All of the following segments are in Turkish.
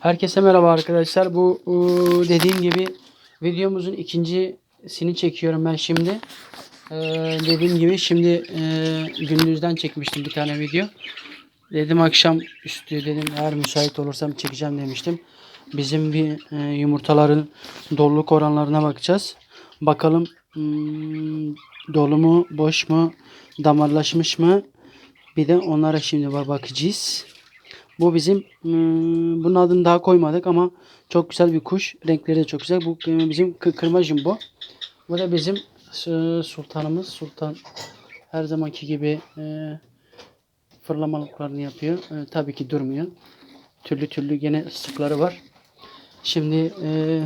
Herkese merhaba arkadaşlar. Bu dediğim gibi videomuzun ikincisini çekiyorum ben şimdi. Ee, dediğim gibi şimdi e, gündüzden çekmiştim bir tane video. Dedim akşam üstü dedim eğer müsait olursam çekeceğim demiştim. Bizim bir e, yumurtaların doluluk oranlarına bakacağız. Bakalım hmm, dolu mu, boş mu, damarlaşmış mı? Bir de onlara şimdi ba- bakacağız. Bu bizim hmm, bunun adını daha koymadık ama çok güzel bir kuş. Renkleri de çok güzel. Bu e, bizim kı- kırma jumbo. Bu da bizim e, sultanımız. Sultan her zamanki gibi e, fırlamalıklarını yapıyor. E, tabii ki durmuyor. Türlü türlü gene ıslıkları var. Şimdi e,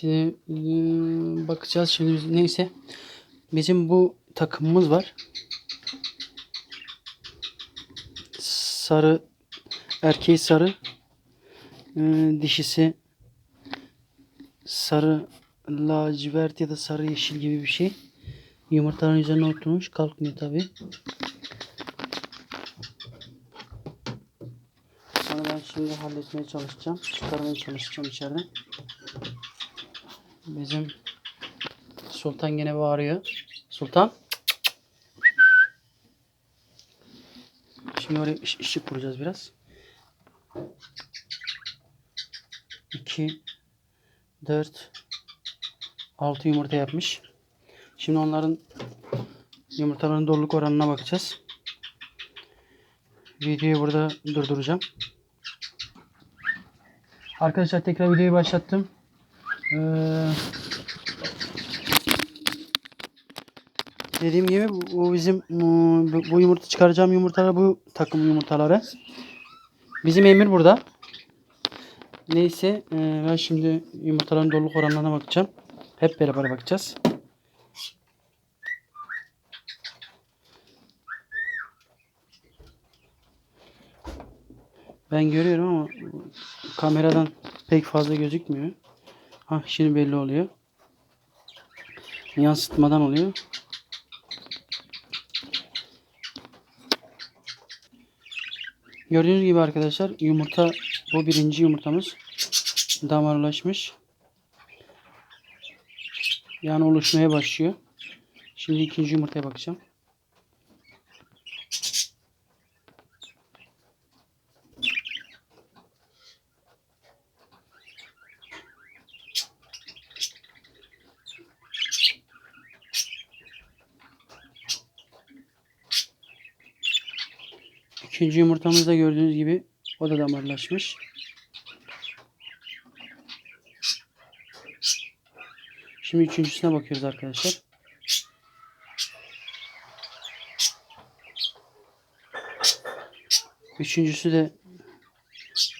Şimdi ıı, bakacağız şimdi biz- neyse. Bizim bu takımımız var. Sarı erkeği sarı ıı, dişisi sarı lacivert ya da sarı yeşil gibi bir şey. Yumurtanın üzerine oturmuş kalkmıyor tabi. Onu ben şimdi halletmeye çalışacağım. Çıkarmaya çalışacağım içeriden. Bizim Sultan gene bağırıyor. Sultan. Şimdi oraya ış- ışık kuracağız biraz. 2 4 6 yumurta yapmış. Şimdi onların yumurtaların doluluk oranına bakacağız. Videoyu burada durduracağım. Arkadaşlar tekrar videoyu başlattım. Ee, dediğim gibi bu, bizim bu, bu yumurta çıkaracağım yumurtalar bu takım yumurtaları. Bizim Emir burada. Neyse ee, ben şimdi yumurtaların doluluk oranlarına bakacağım. Hep beraber bakacağız. Ben görüyorum ama kameradan pek fazla gözükmüyor. Ha şimdi belli oluyor. Yansıtmadan oluyor. Gördüğünüz gibi arkadaşlar yumurta bu birinci yumurtamız damarlaşmış. Yani oluşmaya başlıyor. Şimdi ikinci yumurtaya bakacağım. İkinci yumurtamız da gördüğünüz gibi o da damarlaşmış. Şimdi üçüncüsüne bakıyoruz arkadaşlar. Üçüncüsü de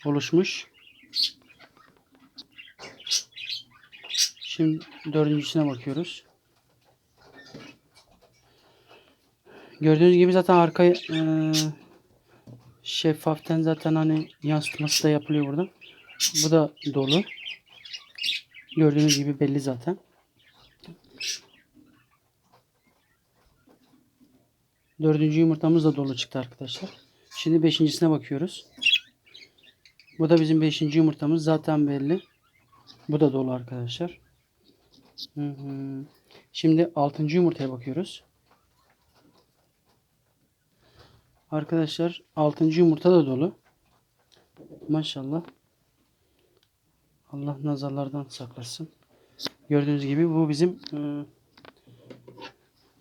oluşmuş. Şimdi dördüncüsüne bakıyoruz. Gördüğünüz gibi zaten arkaya eee şeffaften zaten hani yansıtması da yapılıyor burada. Bu da dolu. Gördüğünüz gibi belli zaten. Dördüncü yumurtamız da dolu çıktı arkadaşlar. Şimdi beşincisine bakıyoruz. Bu da bizim beşinci yumurtamız zaten belli. Bu da dolu arkadaşlar. Hı hı. Şimdi altıncı yumurtaya bakıyoruz. Arkadaşlar 6. yumurta da dolu. Maşallah. Allah nazarlardan saklasın. Gördüğünüz gibi bu bizim e,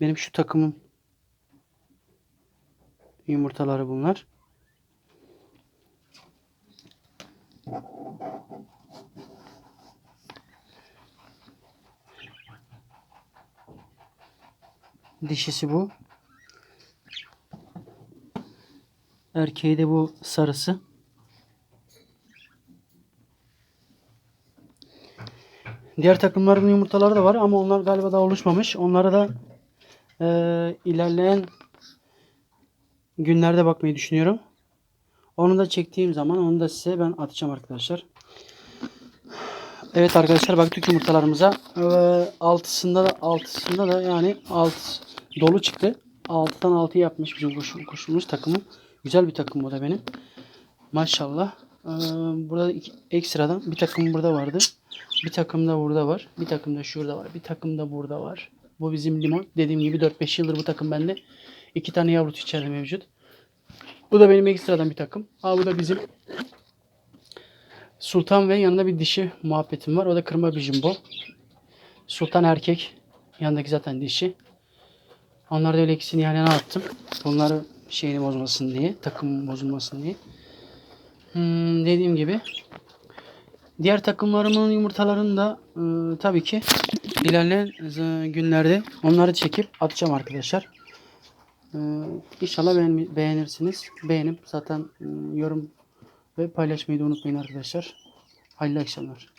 benim şu takımım yumurtaları bunlar. Dişisi bu. Erkeği de bu sarısı. Diğer takımların yumurtaları da var ama onlar galiba daha oluşmamış. Onlara da eee, ilerleyen günlerde bakmayı düşünüyorum. Onu da çektiğim zaman onu da size ben atacağım arkadaşlar. Evet arkadaşlar baktık yumurtalarımıza. Ee, altısında da altısında da yani alt dolu çıktı. 6'dan 6 yapmış bizim kuş, kuşumuz takımı. Güzel bir takım bu da benim. Maşallah. Ee, burada iki, ekstradan bir takım burada vardı. Bir takım da burada var. Bir takım da şurada var. Bir takım da burada var. Bu bizim limon. Dediğim gibi 4-5 yıldır bu takım bende. İki tane yavrusu içeride mevcut. Bu da benim ekstradan bir takım. Aa, bu da bizim Sultan ve yanında bir dişi muhabbetim var. O da kırma bir jumbo. Sultan erkek. Yanındaki zaten dişi. Onları da öyle ikisini yan yana attım. Bunları şeyini bozmasın diye. Takım bozulmasın diye. Hmm, dediğim gibi. Diğer takımlarımın yumurtalarını da e, tabii ki ilerleyen e, günlerde onları çekip atacağım arkadaşlar. E, inşallah beğen- beğenirsiniz. Beğenip zaten e, yorum ve paylaşmayı da unutmayın arkadaşlar. Hayırlı akşamlar.